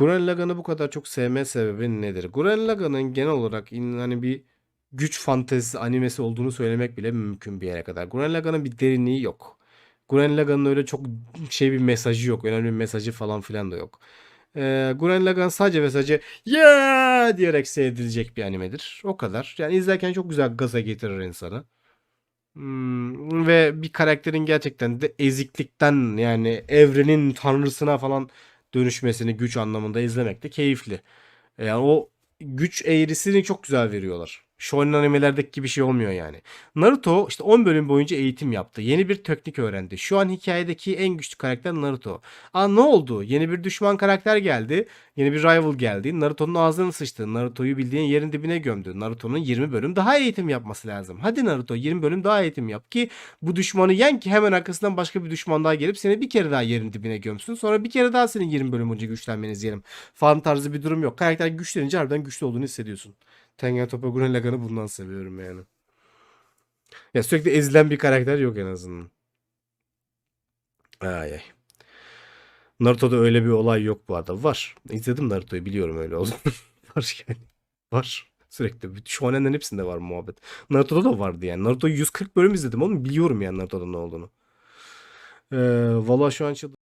Gurren Lagann'ı bu kadar çok sevme sebebi nedir? Gurren Lagann'ın genel olarak in- hani bir güç fantezisi animesi olduğunu söylemek bile mümkün bir yere kadar. Gurren Lagann'ın bir derinliği yok. Gurren Lagann'ın öyle çok şey bir mesajı yok. Önemli bir mesajı falan filan da yok. Ee, Gurren Lagann sadece ve sadece yeah diyerek seyredilecek bir animedir. O kadar. Yani izlerken çok güzel gaza getirir insanı. Hmm, ve bir karakterin gerçekten de eziklikten yani evrenin tanrısına falan dönüşmesini güç anlamında izlemek de keyifli. Yani o güç eğrisini çok güzel veriyorlar. Shonen animelerdeki gibi şey olmuyor yani. Naruto işte 10 bölüm boyunca eğitim yaptı. Yeni bir teknik öğrendi. Şu an hikayedeki en güçlü karakter Naruto. Aa ne oldu? Yeni bir düşman karakter geldi. Yeni bir rival geldi. Naruto'nun ağzını sıçtı. Naruto'yu bildiğin yerin dibine gömdü. Naruto'nun 20 bölüm daha eğitim yapması lazım. Hadi Naruto 20 bölüm daha eğitim yap ki bu düşmanı yen ki hemen arkasından başka bir düşman daha gelip seni bir kere daha yerin dibine gömsün. Sonra bir kere daha senin 20 bölüm boyunca güçlenmeni izleyelim. Falan tarzı bir durum yok. Karakter güçlenince harbiden güçlü olduğunu hissediyorsun. Tengen Toppa Gurren Lagann'ı bundan seviyorum yani. Ya sürekli ezilen bir karakter yok en azından. Ay ay. Naruto'da öyle bir olay yok bu arada. Var. İzledim Naruto'yu biliyorum öyle olduğunu. var yani. Var. Sürekli. Shonen'lerin hepsinde var muhabbet. Naruto'da da vardı yani. Naruto'yu 140 bölüm izledim oğlum. Biliyorum yani Naruto'da ne olduğunu. Ee, valla şu an